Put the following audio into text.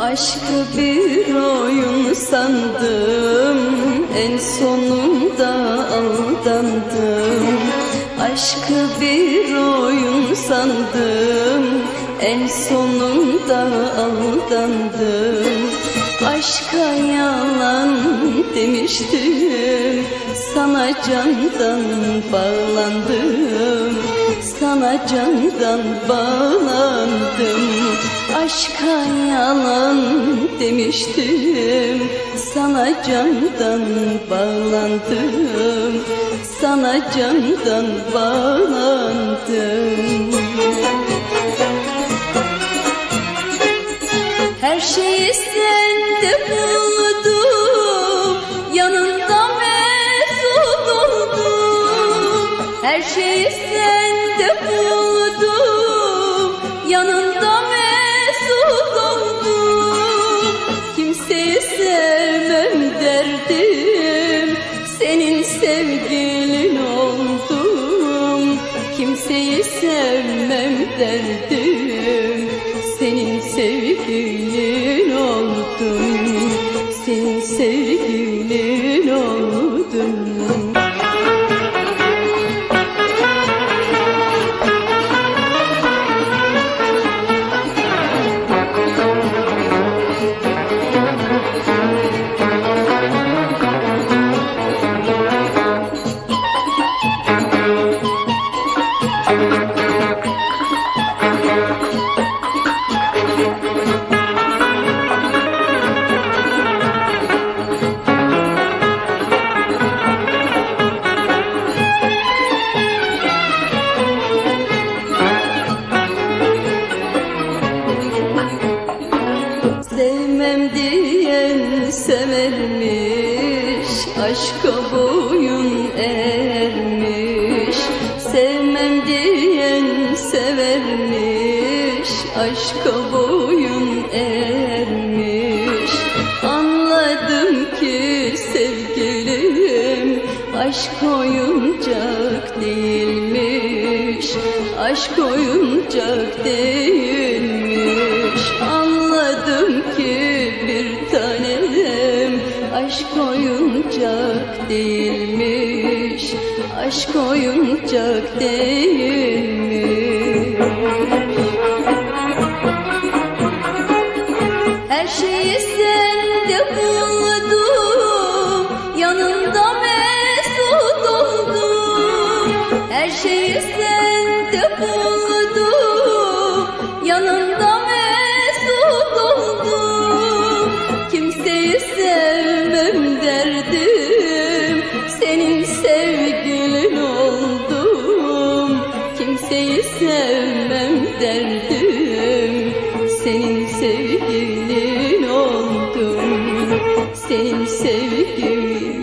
Aşkı bir oyun sandım En sonunda aldandım. Aşkı bir oyun sandım. En sonunda aldandım. Aşka yalan demiştim. Sana candan bağlandım. Sana candan bağlandım. Aşka yalan demiştim. Sana candan bağlandım Sana candan bağlandım. Her şeyi sende buldum Yanında mesut oldum. Her şeyi sende buldum Yanında mesut oldum. Kimseyi sevmem derdim sevgilin oldum. Kimseyi sevmem derdim. Senin sevgilin oldum. Senin sevgilin Sevmem diyen severmiş Aşka boyun ermiş. Sevmem diyen severmiş Aşka boyun ermiş. Anladım ki sevgilim Aşk oyuncak değilmiş. Aşk oyuncak değilmiş Aşk oyuncak değilmiş. Aşk oyuncak değilmiş. Her şeyi sende buldum. Yanında mesut oldum. Her şeyi sende sevmem derdim Senin sevgilin oldum. Senin sevgilin